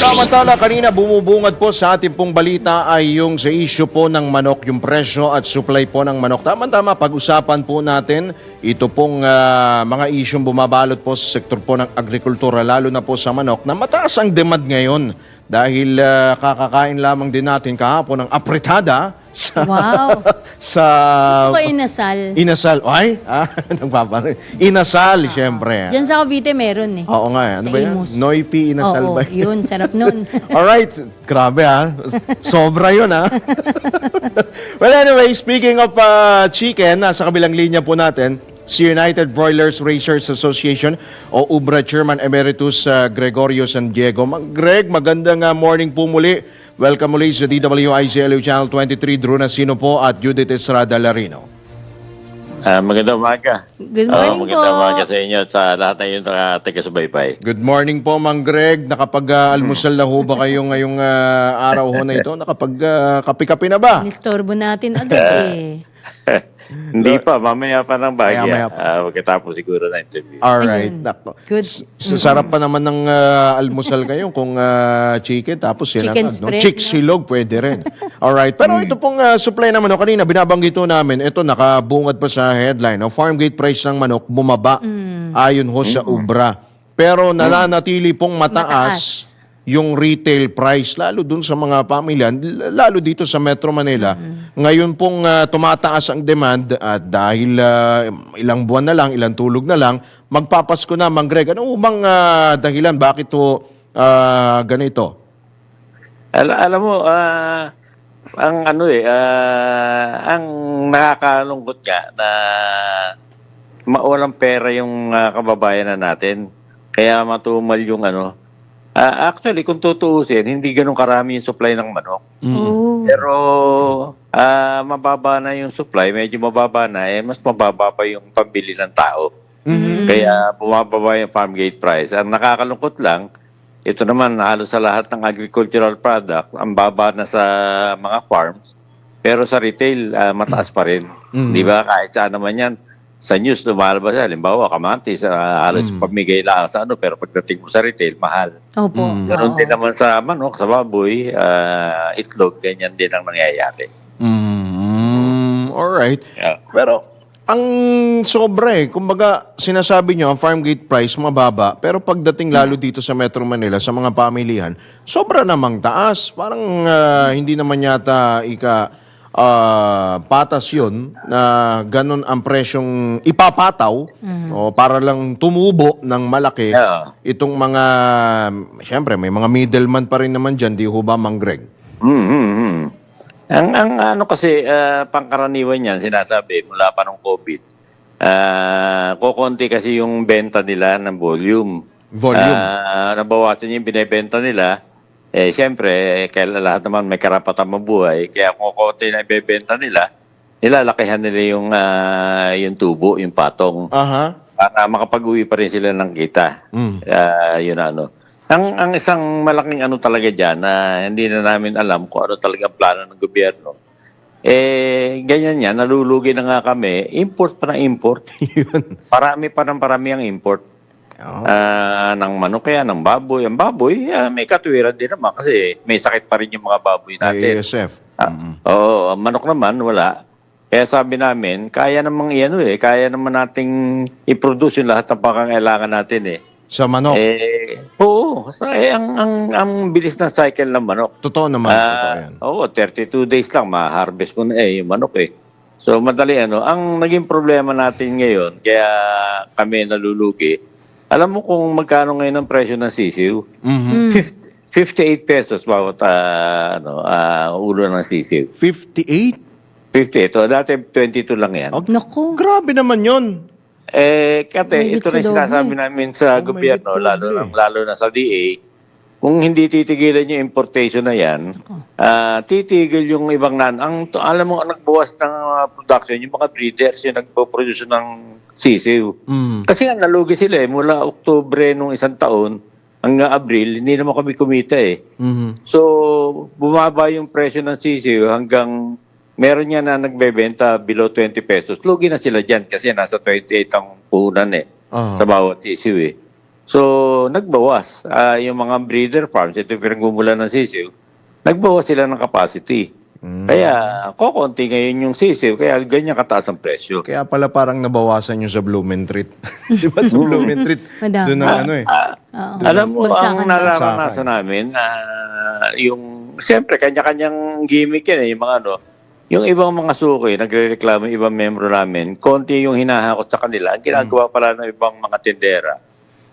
Samantala, kanina bumubungad po sa ating pong balita ay yung sa issue po ng manok, yung presyo at supply po ng manok. Tama-tama, pag-usapan po natin ito pong ah, mga isyong bumabalot po sa sektor po ng agrikultura, lalo na po sa manok, na mataas ang demand ngayon dahil ah, kakakain lamang din natin kahapon ng apretada sa... Wow. sa Gusto ko inasal. Inasal. Ay, ah, nagpaparin. Inasal, syempre. Diyan sa Cavite meron eh. Oo nga, eh. ano Sa ba yan? Imus. Noipi inasal Oo, ba? yun. Sarap nun. Alright, grabe ha. Sobra yun ha. well anyway, speaking of uh, chicken, nasa kabilang linya po natin, si United Broilers Racers Association o UBRA Chairman Emeritus uh, Gregorio San Diego. Mag Greg, magandang uh, morning po muli. Welcome muli sa DWICLU Channel 23, Drew Nasino po at Judith Estrada Larino. Ah, magandang umaga. Good Oo, morning magandang po. umaga sa inyo at sa lahat ng yung uh, taga-subaybay. Good morning po, Mang Greg. Nakapag-almusal na ho ba kayo ngayong uh, araw ho na ito? Nakapag-kapi-kapi na ba? Nistorbo natin agad eh. Hindi pa, mamaya pa ng Mamaya bahagya. pa. Ah, pagkatapos siguro na interview. Alright. Ayun. Nako. Good. S- Sarap pa naman ng ah, almusal ngayon kung ah, chicken tapos yan Chicken agad, no? spread, Chick no? silog pwede rin. Alright. Pero ito pong ah, supply ng manok kanina binabanggit ho namin. Ito nakabungad pa sa headline. No? Farm gate price ng manok bumaba ayon ho sa ubra. Pero nananatili pong mataas, Mataas. Yung retail price lalo dun sa mga pamilyan l- lalo dito sa Metro Manila ngayon pong ah, tumataas ang demand at dahil ah, ilang buwan na lang ilang tulog na lang magpapasko na Mang Greg ano bang ah, dahilan bakit to ah, ganito Al- alam mo, ah, ang ano eh, ah, ang nakakalungkot nga na mawalang pera yung ah, kababayan na natin. Kaya matumal yung ano. Ah, actually, kung tutuusin, hindi ganun karami yung supply ng manok. Oh. Pero ah mababa na yung supply, medyo mababa na, eh mas mababa pa yung pambili ng tao. Kaya bumababa yung farm gate price. Ang nakakalungkot lang, ito naman halos sa lahat ng agricultural product, ang baba na sa mga farms, pero sa retail, ah, mataas pa rin. Di ba? Kahit saan naman yan. Sa news, lumalabas yan. Halimbawa, kamatis, ah, halos pamigay lang sa ano, pero pagdating mo sa retail, mahal. Opo. Ganon Oo. din naman sa manok, sa baboy, ah, itlog, ganyan din ang nangyayari. mm, all right Yeah. pero ang sobra eh kumbaga sinasabi nyo ang farm gate price mababa pero pagdating lalo dito sa Metro Manila sa mga pamilihan sobra namang taas parang ah, hindi naman yata ika ah, patas yun na ganun ang presyong ipapataw o para lang tumubo ng malaki Yeah. itong mga syempre may mga middleman pa rin naman dyan di ho ba Mang Greg Mm, mm, mm. Ang, ang ano kasi, ah, pangkaraniwan yan, sinasabi mula pa nung COVID, ah kukonti kasi yung benta nila ng volume. Volume. Ah, nabawasan yung binebenta nila. Eh, siyempre, eh, kaya lahat naman may karapatan mabuhay. Kaya kung kukonti na ibebenta nila, nilalakihan nila yung, ah, yung tubo, yung patong. aha para makapag-uwi pa rin sila ng kita. Mm. Ah, yun ano. Ang, ang isang malaking ano talaga dyan na hindi na namin alam kung ano talaga ang plano ng gobyerno. Eh, ganyan yan, nalulugi na nga kami, import pa ng import. yun Parami pa ng parami ang import. Oh. Ah, ng manok kaya, ng baboy. Ang baboy, ah, may katwiran din naman kasi may sakit pa rin yung mga baboy natin. ASF Ah, Oo, ang manok naman wala. Kaya sabi namin, kaya namang iano eh, kaya naman nating i-produce yung lahat ng pangangailangan natin eh. sa manok Eh, oo, sa, eh, ang, ang, ang bilis ng cycle ng manok. Totoo naman. totoo Ah, yan. oo, 32 days lang, ma-harvest mo na eh, yung manok eh. So, madali ano. Ang naging problema natin ngayon, kaya kami nalulugi, alam mo kung magkano ngayon ang presyo ng sisiw? Mhm. 50 58 pesos bawat ah, ano, ah, ulo ng sisiw. 58? 50. Ito, dati 22 lang yan. Oh, Naku. grabe naman yun. Eh, kate, Mahigit ito doble. sinasabi namin sa Oh, gobyerno, lalo, na, lalo na sa DA, kung hindi titigilan yung importation na yan, ah, titigil yung ibang nan. Ang, to- alam mo, ang nagbuwas ng production, yung mga breeders, yung nagpo-produce ng sisiw. Mm. Kasi nga, nalugi sila eh, mula Oktubre nung isang taon hanggang Abril, hindi naman kami kumita eh. Mhm. So, bumaba yung presyo ng sisiw hanggang meron niya na nagbebenta below 20 pesos. Lugi na sila dyan kasi nasa 28 ang puhunan eh Ah. sa bawat sisiw eh. So, nagbawas. Ah, yung mga breeder farms, ito yung pinagmumulan ng sisiw, nagbawas sila ng capacity. Kaya, kokonti ngayon yung sisiw, kaya ganyan kataas ang presyo. Kaya pala parang nabawasan yung sa Blumentritt. Di ba sa Blumentritt? Madami. Doon ang ano eh. Oo. Alam mo, Bagsakan ang daw. nararanasan namin, ah, yung, siyempre, kanya-kanyang gimmick yan eh, yung mga ano, yung ibang mga suki, nagre-reklamo yung ibang membro namin, konti yung hinahakot sa kanila. Ang ginagawa pala ng ibang mga tindera,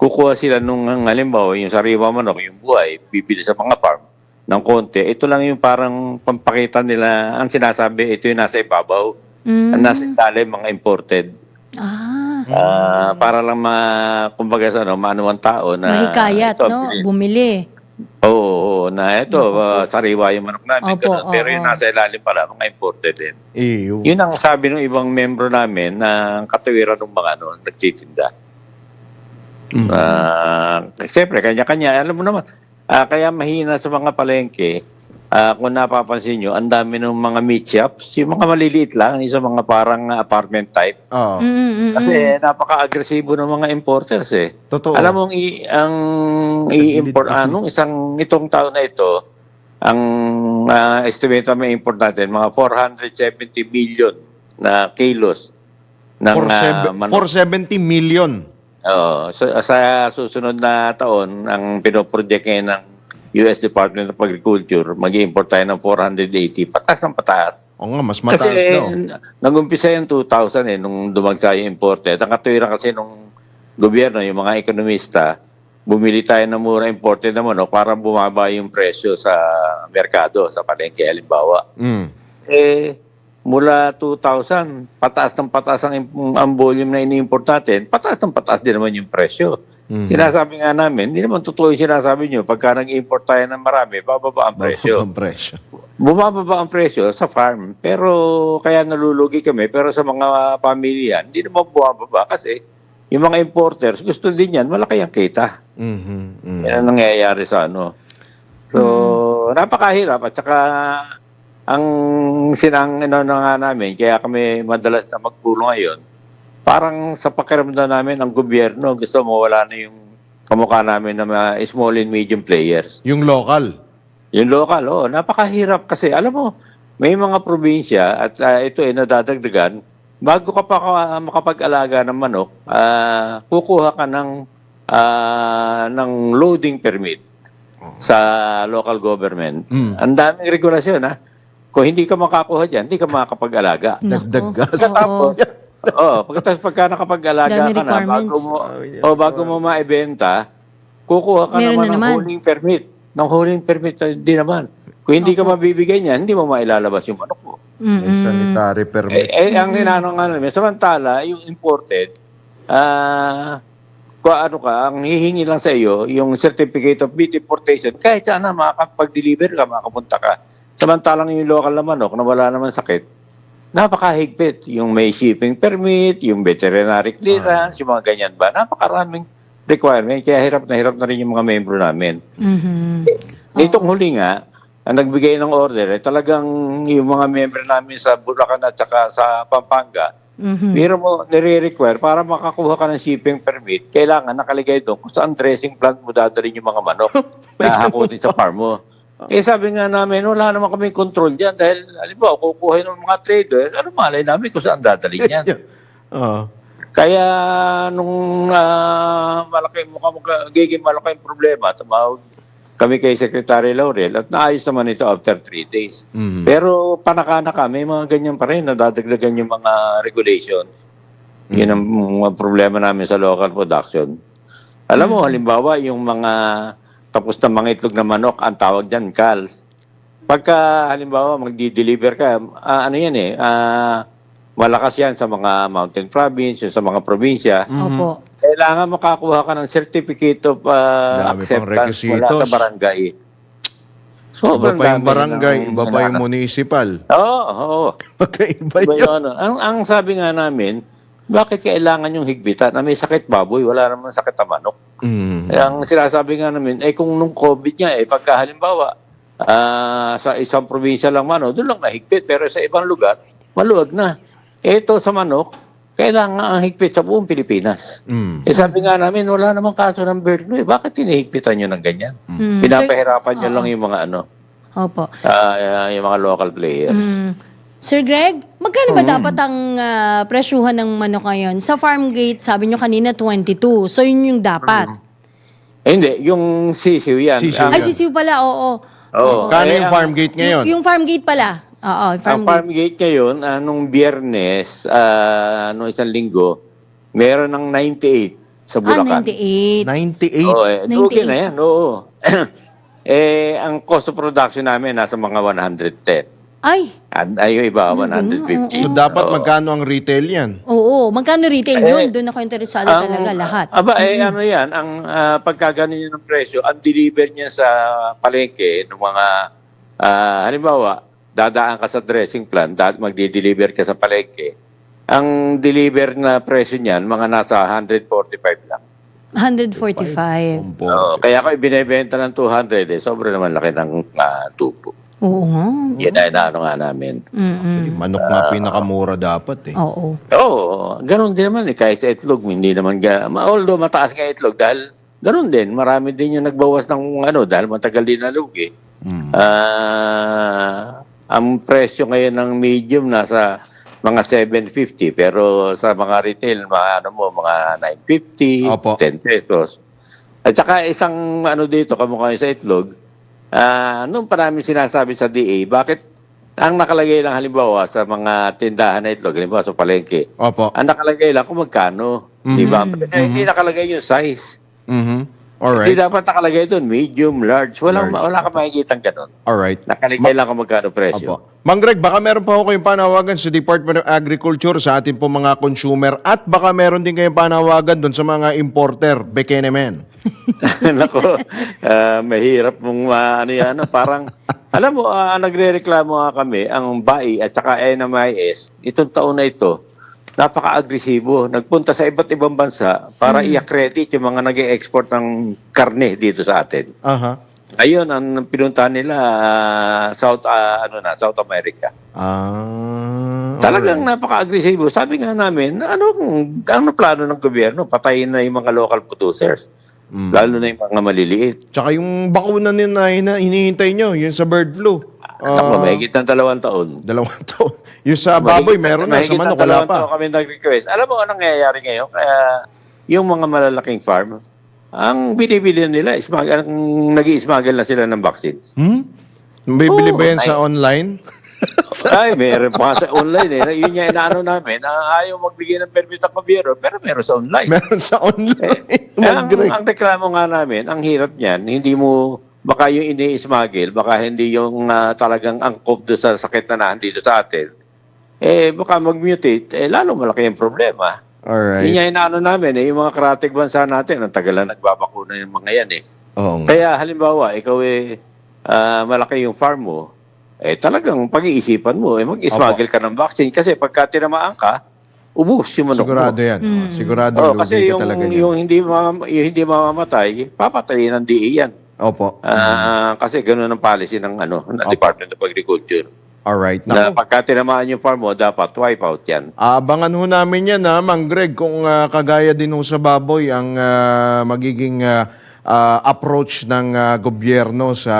kukuha sila nung, ang halimbawa, yung sariwa manok, yung buhay, bibili sa mga farm ng konti. Ito lang yung parang pampakita nila, ang sinasabi, ito yung nasa ibabaw, Mm. ang nasa ilalim, mga imported. Ah, Ah, para lang ma, kumbaga sa ano, maano ang tao na mahikayat, ito, no? bili- Bumili. Oo, oo, na ito, ah, sariwa yung manok namin. Opo, ganun. Pero yung nasa ilalim pala, mga imported din. Ew. Yun ang sabi ng ibang membro namin na katawiran ng mga ano, nagtitinda. Mm. Ah, Siyempre, kanya-kanya. Alam mo naman, ah, kaya mahina sa mga palengke, ah, kung napapansin nyo, ang dami ng mga meat shops, yung mga maliliit lang, yung sa mga parang ah, apartment type. Oo. Mm, mm, mm. Kasi napaka-agresibo ng mga importers eh. Totoo. Alam mo, i- ang i-import, anong isang itong taon na ito, ang uh, estimate na may import natin, mga 470 million na kilos ng For ah, seb- manok. 470 million. Oo. sa, sa susunod na taon, ang pinoproject ngayon ng US Department of Agriculture, mag-import tayo ng 480. Pataas ng pataas. O nga, mas mataas kasi daw. n- nag-umpisa yung 2000 eh, nung dumagsa yung imported. Ang katuwiran kasi nung gobyerno, yung mga ekonomista, bumili tayo ng mura imported na manok para bumaba yung presyo sa merkado, sa palengke, halimbawa. Mm. Eh, mula 2000, pataas ng pataas ang, ang volume na ini-import natin, pataas ng pataas din naman yung presyo. Mhm. Sinasabi nga namin, hindi naman totoo yung sinasabi nyo, pagka nag-import tayo ng marami, bababa ang presyo Ang presyo. bumababa ang presyo sa farm. Pero kaya nalulugi kami. Pero sa mga pamilya, hindi naman bumababa kasi yung mga importers, gusto din yan, malaki ang kita. Mhm. Mm. Yan ang nangyayari sa ano. So, napakahirap. At saka, ang sinang ano na nga namin, kaya kami madalas na magpulong ngayon, parang sa pakiramdam namin, ang gobyerno gusto mo wala na yung kamukha namin ng mga small and medium players. Yung local. Yung local, oh, napakahirap kasi alam mo, may mga probinsya at ah, ito ay nadadagdagan, bago ka pa ka- makapag-alaga ng manok, ah, kukuha ka ng ah, ng loading permit sa local government. Mm. Ang daming regulasyon ha. Kung hindi ka makakuha diyan, hindi ka makakapag-alaga. Dagdag gas. Pagkatapos, oh, pagkatapos pagka nakapag-alaga Dami ka na, bago requirements. mo, o bago mo maibenta, kukuha ka Meron naman na ng naman. permit. Ng hauling permit, uh, hindi naman. Kung hindi ka mabibigay niyan, hindi mo mailalabas yung manok mo. Mm, May sanitary Eh, permit. eh ang hinanong nga namin, samantala, yung imported, ah, kung ano ka, ang hihingi lang sa iyo, yung certificate of meat importation, kahit saan na makakapag-deliver ka, makapunta ka. Samantalang yung local na manok na wala naman sakit, napakahigpit. Yung may shipping permit, yung veterinary clearance, yung mga ganyan ba, napakaraming requirement. Kaya hirap na hirap na rin yung mga membro namin. mhm. Nitong huli nga, ang nagbigay ng order, eh, talagang yung mga member namin sa Bulacan at saka sa Pampanga, Mhm. Pero mo nire-require para makakuha ka ng shipping permit, kailangan nakaligay doon kung saan dressing plant mo dadalhin yung mga manok na hakutin sa farm mo. Eh sabi nga namin, wala naman kami control dyan dahil, alimbawa, kukuha ng mga traders, ano malay namin kung saan dadalhin yan. Oo. Kaya nung ah, malaki, mukhang magiging malaki ang problema, tumawag kami kay Secretary Laurel at naayos naman ito after three days. Mhm. Pero panakana ka, may mga ganyan pa rin, nadadagdagan yung mga regulations. Yun ang mga problema namin sa local production. Alam mo, halimbawa, yung mga tapos na mga itlog na manok, ang tawag dyan, CALS. Pagka, halimbawa, magdi-deliver ka, ah, ano yan eh, ah, malakas yan sa mga mountain province, sa mga probinsya. Opo. Kailangan makakuha ka ng certificate of Dami pang acceptance mula sa barangay. Iba Sobrang pa yung barangay, ng- iba pa yung municipal. Oo, oo. Magkaiba Iba yun. yun, ano. Ang, ang sabi nga namin, bakit kailangan yung higpitan na may sakit baboy, wala naman sakit na manok. Mhm. Eh, Ang sinasabi nga namin, eh kung nung COVID nga, eh pagka halimbawa, ah, sa isang probinsya lang mano, doon lang nahigpit, pero sa ibang lugar, maluwag na. Ito sa manok, kailangan ang higpit sa buong Pilipinas. Mm. Eh sabi nga namin, wala namang kaso ng bird flu. Eh. Bakit tinihigpitan nyo ng ganyan? Mm. Pinapahirapan nyo lang yung mga ano, Opo. ah, yung mga local players. Mm. Sir Greg, magkano ba dapat ang ah, presyuhan ng manok ngayon? Sa farm gate, sabi nyo kanina 22. So yun yung dapat. Eh, hindi, yung sisiw yan. Sisiw Ang- Ay, sisiw pala, oo. Oo. Kano Eh, yung ang- farm gate ngayon? Yung farm gate pala. Oo, yung farm Ang farm gate ngayon, anong biyernes, ah, anong isang linggo, meron ng 98 sa. Ah, Bulacan. 98. 98. Oo, eh, 98. okay na yan, oo. eh, ang cost of production namin nasa mga 110. Ay, At ay, yung iba, 150. So dapat Oo. magkano ang retail yan? oo. Magkano retail Eh, yun? Doon ako interesado Ang- talaga lahat. Aba, eh, ano yan, ang uh, pagkaganon yun ng presyo, ang deliver niya sa palengke ng mga, ah, halimbawa, dadaan ka sa dressing plan, dahil magdi-deliver ka sa palengke, ang deliver na presyo niyan, mga nasa 145 lang. 145. Oo, kaya ako ibinebenta ng 200, eh, sobrang naman laki ng ah, tubo. Oo nga. Yan ay naano nga namin. Mm-mm. Manok nga pinakamura dapat eh. Oo. Oo, ganun din naman eh. Kahit sa itlog, hindi naman, ga, ma- although mataas nga itlog, dahil ganun din, marami din yung nagbawas ng ano, dahil matagal din na lugi. Mm. Ah, ang presyo ngayon ng medium nasa mga 750 pero sa mga retail mga ano mo mga 950 Opo. 10 pesos at saka isang ano dito kamukha yung sa itlog ah nung pa namin sinasabi sa DA bakit ang nakalagay lang halimbawa sa mga tindahan na itlog halimbawa sa palengke Opo. ang nakalagay lang kung magkano di ba? Kasi hindi nakalagay yung size Mhm. hindi Alright. dapat nakalagay doon medium large walang Large. wala ka makikita ganun Alright. Nakalagay lang kung magkano presyo. Opo. Mang Greg, baka meron pa ako kayong panawagan sa Department of Agriculture sa atin po mga consumer at baka meron din kayong panawagan doon sa mga importer, Bekenemen. Nako, ah, mahirap mong ah, ano yan. ano, Parang, alam mo, ah, nagre-reklamo nga kami, ang BAI at saka NMIS, itong taon na ito, napaka-agresibo. Nagpunta sa iba't ibang bansa para i-accredit yung mga nag export ng karne dito sa atin. Aha. Ayun, ang pinuntahan nila, ah, South, ah, ano na, South America. Ah. Talagang napaka-agresibo. Sabi nga namin, ano, ano plano ng gobyerno? Patayin na yung mga local producers. Mm. Lalo na yung mga maliliit. Tsaka yung bakuna nyo na hina- hinihintay nyo, yung sa bird flu. Uh, Ako, mahigit ng dalawang taon. Dalawang taon. Yung sa baboy, Mahigit- meron na. Sa mahigit ng manok, wala dalawang pa. taon kami nag-request. Alam mo anong nangyayari ngayon? Kaya yung mga malalaking farm, ang binibili nila, smug, ang nag-i-smuggle na sila ng vaccine. Hmm? Bibili Oo, ba yan ay- sa online? Ay, meron pa sa online eh. Yun yung inaano namin, na ayaw magbigay ng permit ang gobyerno, pero meron sa online. meron sa online. Eh, ang, ang reklamo nga namin, ang hirap niyan, hindi mo, baka yung ini-smuggle, baka hindi yung ah, talagang angkop do sa sakit na nandito sa atin, eh baka mag-mutate, eh lalo malaki yung problema. Alright. Yun yung inaano namin, eh, yung mga karatig bansa natin, ang tagal na nagbabakuna yung mga yan eh. Oo nga. Kaya halimbawa, ikaw eh, ah, malaki yung farm mo, eh talagang pag-iisipan mo, eh mag-smuggle ka ng vaccine kasi pagka tinamaan ka, ubus yung manok mo. Sigurado yan. Oo, Sigurado Oh, lugi kasi ka yung, talaga yung hindi mam- yung hindi mamamatay, papatayin ng DE yan. Opo. Ah, kasi ganoon ang policy ng ano, ng Department of Agriculture. Alright. Na Naku, pagka tinamaan yung farm mo, dapat wipe out yan. Abangan ho namin yan ha, Mang Greg, kung ah, kagaya din ho sa baboy ang ah, magiging ah, ah, approach ng ah, gobyerno sa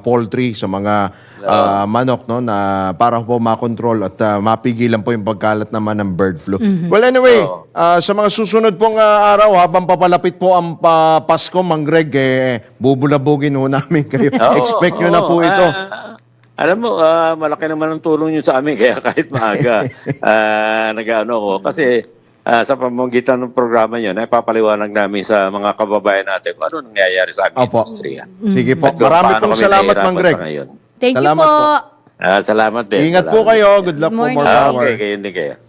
poultry, sa mga ah, manok, no, na para po makontrol at ah, mapigilan po yung pagkalat naman ng bird flu. Well, anyway, ah, sa mga susunod pong ah, araw, habang papalapit po ang pa- Pasko, Mang Greg, eh, bubulabugin ho namin kayo. Oo, Expect nyo na oo. po ito. Ah, alam mo, ah, malaki naman ang tulong nyo sa amin, kaya kahit maaga, ah, nag-ano ko. Kasi ah, sa pamamagitan ng programa nyo, ay papaliwanag namin sa mga kababayan natin kung ano nangyayari sa aming Opo. industriya. Sige po. At kung Marami paano pong kami salamat, nahihirapan Mang Greg. sa ngayon. Thank Salamat you po. po. Ah, salamat din. Ingat po Salamat. kayo. Good luck Good po morning. more Ah, okay, kayo din kayo.